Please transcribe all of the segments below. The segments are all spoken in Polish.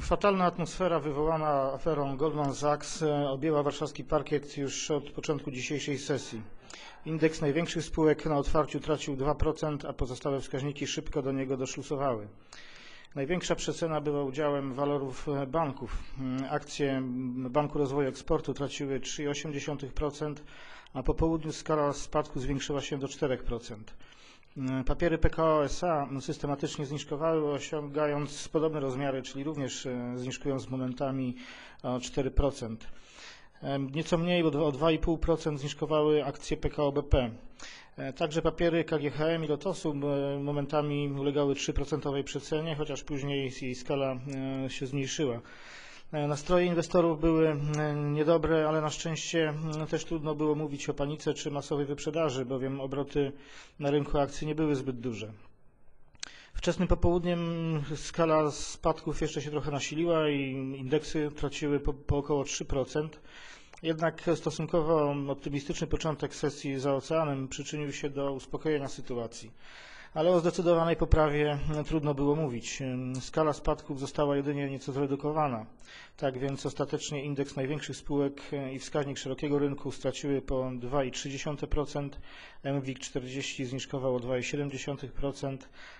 Fatalna atmosfera wywołana aferą Goldman Sachs e, objęła warszawski parkiet już od początku dzisiejszej sesji. Indeks największych spółek na otwarciu tracił 2%, a pozostałe wskaźniki szybko do niego doszlusowały. Największa przecena była udziałem walorów e, banków. Mm, Akcje mm, Banku Rozwoju Eksportu traciły 3,8%, a po południu skala spadku zwiększyła się do 4%. Mm, Papiery PKO SA systematycznie zniżkowały, osiągając podobne rozmiary, czyli również e, zniżkując momentami o 4%. Em, Nieco mniej, bo o 2,5% zniżkowały akcje PKO BP. E, Także papiery KGHM i Lotosu momentami ulegały 3% przecenie, chociaż później jej skala e, się zmniejszyła. E, Nastroje inwestorów były niedobre, ale na szczęście też trudno było mówić o panice czy masowej wyprzedaży, bowiem obroty na rynku akcji nie były zbyt duże. Wczesnym popołudniem skala spadków jeszcze się trochę nasiliła i indeksy traciły po, po około 3%. Jednak stosunkowo optymistyczny początek sesji za oceanem przyczynił się do uspokojenia sytuacji. Ale o zdecydowanej poprawie trudno było mówić. Skala spadków została jedynie nieco zredukowana. Tak więc ostatecznie indeks największych spółek i wskaźnik szerokiego rynku straciły po 2,3%, MWIG 40 zniżkował o 2,7%,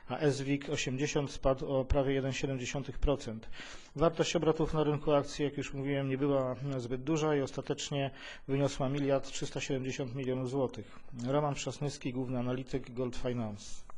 a SWIG 80 spadł o prawie 1,7%. Wartość obrotów na rynku akcji, jak już mówiłem, nie była zbyt duża i ostatecznie wyniosła miliard 370 milionów złotych. Roman Trzasnyski, główny analityk Gold Finance.